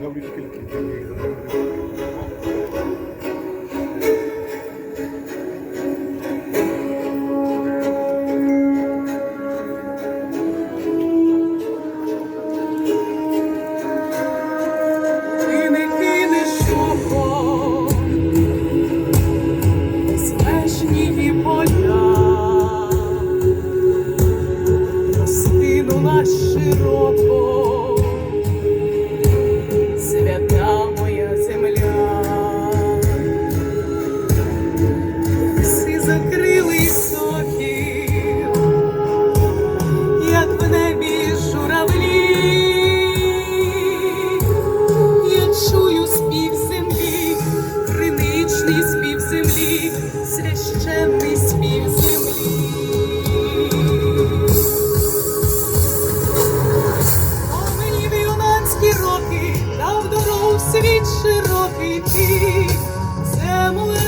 Ти не кинеш око, смешні широко, священний спів землі. О, мені в юнацькі роки дав дорогу світ широкий ти, земле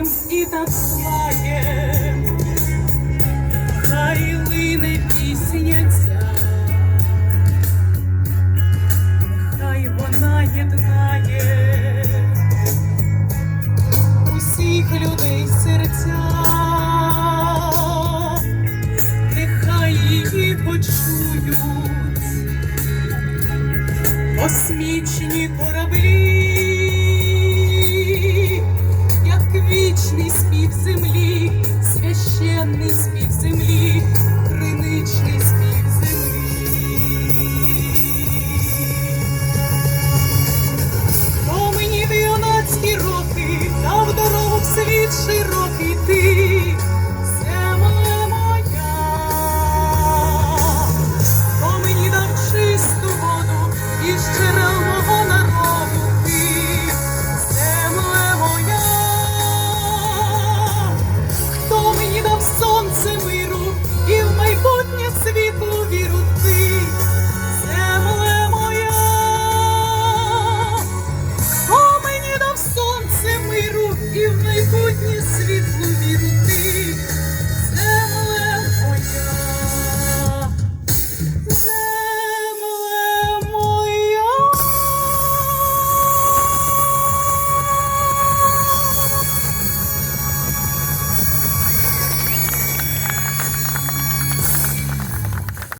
морем і над слаєм, хай лине пісня хай вона єднає усіх людей серця, нехай її почують космічні кораблі, і в майбутнє світло.